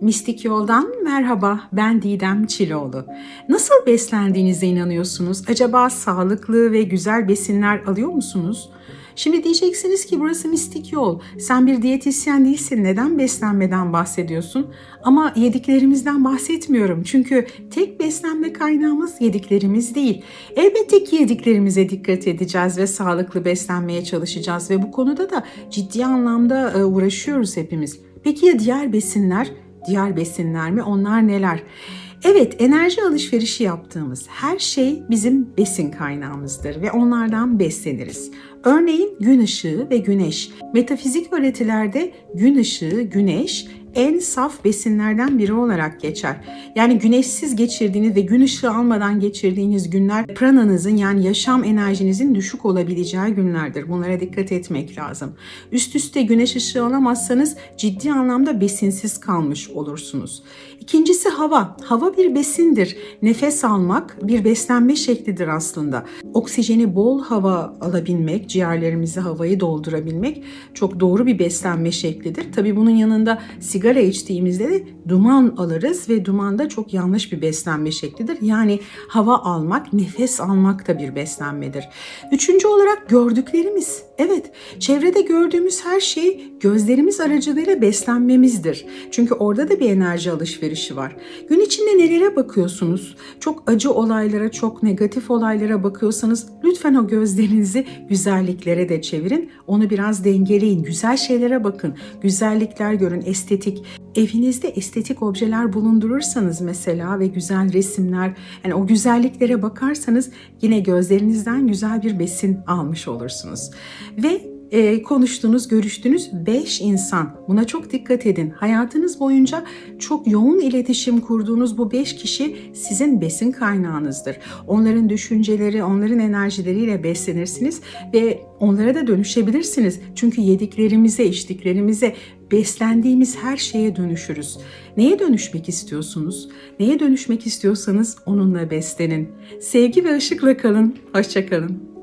Mistik Yoldan merhaba, ben Didem Çiloğlu. Nasıl beslendiğinize inanıyorsunuz? Acaba sağlıklı ve güzel besinler alıyor musunuz? Şimdi diyeceksiniz ki burası mistik yol. Sen bir diyetisyen değilsin. Neden beslenmeden bahsediyorsun? Ama yediklerimizden bahsetmiyorum. Çünkü tek beslenme kaynağımız yediklerimiz değil. Elbette ki yediklerimize dikkat edeceğiz ve sağlıklı beslenmeye çalışacağız ve bu konuda da ciddi anlamda e, uğraşıyoruz hepimiz. Peki ya diğer besinler? Diğer besinler mi? Onlar neler? Evet, enerji alışverişi yaptığımız her şey bizim besin kaynağımızdır ve onlardan besleniriz. Örneğin gün ışığı ve güneş. Metafizik öğretilerde gün ışığı, güneş en saf besinlerden biri olarak geçer. Yani güneşsiz geçirdiğiniz ve gün ışığı almadan geçirdiğiniz günler prananızın yani yaşam enerjinizin düşük olabileceği günlerdir. Bunlara dikkat etmek lazım. Üst üste güneş ışığı alamazsanız ciddi anlamda besinsiz kalmış olursunuz. İkincisi hava. Hava bir besindir. Nefes almak bir beslenme şeklidir aslında. Oksijeni bol hava alabilmek, ciğerlerimizi havayı doldurabilmek çok doğru bir beslenme şeklidir. Tabii bunun yanında içtiğimizde de duman alırız ve duman da çok yanlış bir beslenme şeklidir. Yani hava almak, nefes almak da bir beslenmedir. Üçüncü olarak gördüklerimiz. Evet, çevrede gördüğümüz her şey gözlerimiz aracılığıyla beslenmemizdir. Çünkü orada da bir enerji alışverişi var. Gün içinde nelere bakıyorsunuz? Çok acı olaylara, çok negatif olaylara bakıyorsanız lütfen o gözlerinizi güzelliklere de çevirin. Onu biraz dengeleyin. Güzel şeylere bakın. Güzellikler görün, estetik. Evinizde estetik objeler bulundurursanız mesela ve güzel resimler, yani o güzelliklere bakarsanız yine gözlerinizden güzel bir besin almış olursunuz. Ve e, konuştuğunuz, görüştüğünüz 5 insan. Buna çok dikkat edin. Hayatınız boyunca çok yoğun iletişim kurduğunuz bu 5 kişi sizin besin kaynağınızdır. Onların düşünceleri, onların enerjileriyle beslenirsiniz ve onlara da dönüşebilirsiniz. Çünkü yediklerimize, içtiklerimize, beslendiğimiz her şeye dönüşürüz. Neye dönüşmek istiyorsunuz? Neye dönüşmek istiyorsanız onunla beslenin. Sevgi ve ışıkla kalın. Hoşçakalın.